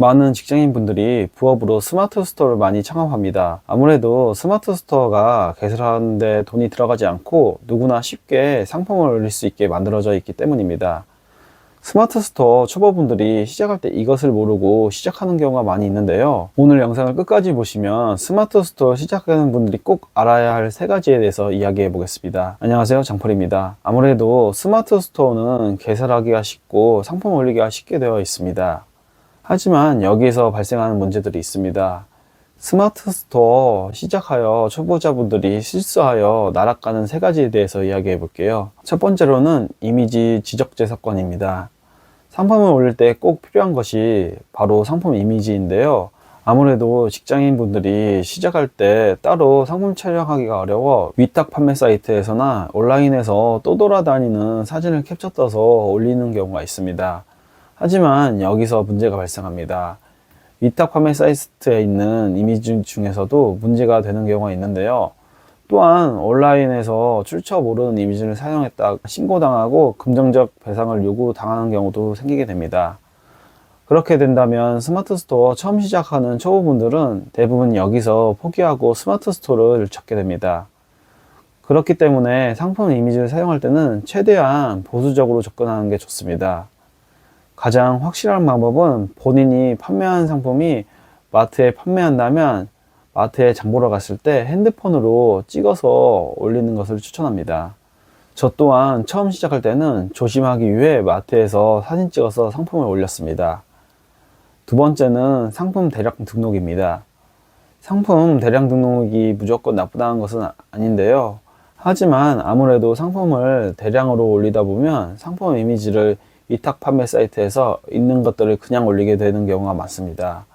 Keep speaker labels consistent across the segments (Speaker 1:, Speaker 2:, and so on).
Speaker 1: 많은 직장인분들이 부업으로 스마트 스토어를 많이 창업합니다. 아무래도 스마트 스토어가 개설하는데 돈이 들어가지 않고 누구나 쉽게 상품을 올릴 수 있게 만들어져 있기 때문입니다. 스마트 스토어 초보분들이 시작할 때 이것을 모르고 시작하는 경우가 많이 있는데요. 오늘 영상을 끝까지 보시면 스마트 스토어 시작하는 분들이 꼭 알아야 할 세 가지에 대해서 이야기해 보겠습니다. 안녕하세요. 장펄입니다. 아무래도 스마트 스토어는 개설하기가 쉽고 상품 올리기가 쉽게 되어 있습니다. 하지만 여기에서 발생하는 문제들이 있습니다. 스마트 스토어 시작하여 초보자분들이 실수하여 나락가는 세 가지에 대해서 이야기해 볼게요. 첫 번째로는 이미지 지적재 사건입니다. 상품을 올릴 때 꼭 필요한 것이 바로 상품 이미지인데요. 아무래도 직장인 분들이 시작할 때 따로 상품 촬영하기가 어려워 위탁 판매 사이트에서나 온라인에서 떠돌아다니는 사진을 캡처 떠서 올리는 경우가 있습니다. 하지만 여기서 문제가 발생합니다. 위탁 판매 사이트에 있는 이미지 중에서도 문제가 되는 경우가 있는데요. 또한 온라인에서 출처 모르는 이미지를 사용했다 신고당하고 금전적 배상을 요구당하는 경우도 생기게 됩니다. 그렇게 된다면 스마트 스토어 처음 시작하는 초보분들은 대부분 여기서 포기하고 스마트 스토어를 찾게 됩니다. 그렇기 때문에 상품 이미지를 사용할 때는 최대한 보수적으로 접근하는 게 좋습니다. 가장 확실한 방법은 본인이 판매한 상품이 마트에 판매한다면 마트에 장 보러 갔을 때 핸드폰으로 찍어서 올리는 것을 추천합니다. 저 또한 처음 시작할 때는 조심하기 위해 마트에서 사진 찍어서 상품을 올렸습니다. 두 번째는 상품 대량 등록입니다. 상품 대량 등록이 무조건 나쁘다는 것은 아닌데요. 하지만 아무래도 상품을 대량으로 올리다 보면 상품 이미지를 위탁 판매 사이트에서 있는 것들을 그냥 올리게 되는 경우가 많습니다.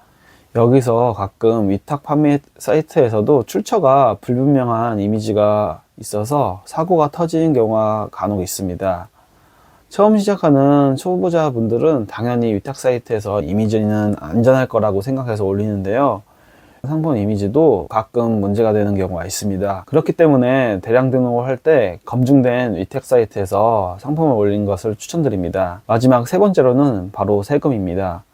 Speaker 1: 여기서 가끔 위탁 판매 사이트에서도 출처가 불분명한 이미지가 있어서 사고가 터지는 경우가 간혹 있습니다. 처음 시작하는 초보자 분들은 당연히 위탁 사이트에서 이미지는 안전할 거라고 생각해서 올리는데요. 상품 이미지도 가끔 문제가 되는 경우가 있습니다. 그렇기 때문에 대량 등록을 할 때 검증된 위탁 사이트에서 상품을 올린 것을 추천드립니다. 마지막 세 번째로는 바로 세금입니다.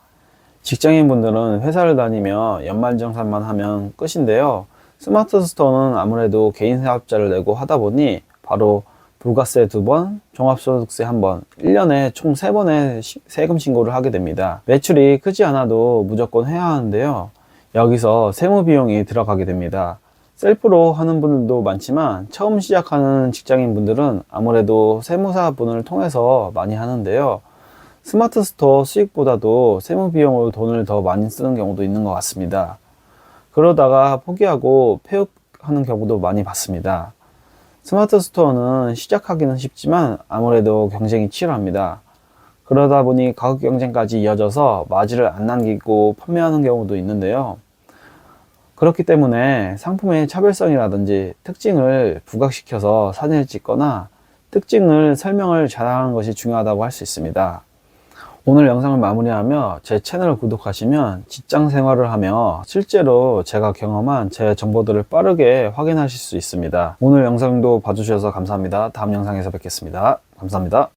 Speaker 1: 직장인 분들은 회사를 다니며 연말정산만 하면 끝인데요. 스마트 스토어는 아무래도 개인 사업자를 내고 하다 보니 바로 부가세 두 번, 종합소득세 한 번, 1년에 총 세 번의 시- 세금 신고를 하게 됩니다. 매출이 크지 않아도 무조건 해야 하는데요. 여기서 세무 비용이 들어가게 됩니다. 셀프로 하는 분들도 많지만 처음 시작하는 직장인 분들은 아무래도 세무사 분을 통해서 많이 하는데요. 스마트 스토어 수익보다도 세무 비용으로 돈을 더 많이 쓰는 경우도 있는 것 같습니다. 그러다가 포기하고 폐업하는 경우도 많이 봤습니다. 스마트 스토어는 시작하기는 쉽지만 아무래도 경쟁이 치열합니다. 그러다 보니 가격 경쟁까지 이어져서 마진을 안 남기고 판매하는 경우도 있는데요. 그렇기 때문에 상품의 차별성이라든지 특징을 부각시켜서 사진을 찍거나 특징을 설명을 잘하는 것이 중요하다고 할 수 있습니다. 오늘 영상을 마무리하며 제 채널을 구독하시면 직장 생활을 하며 실제로 제가 경험한 제 정보들을 빠르게 확인하실 수 있습니다. 오늘 영상도 봐주셔서 감사합니다. 다음 영상에서 뵙겠습니다. 감사합니다.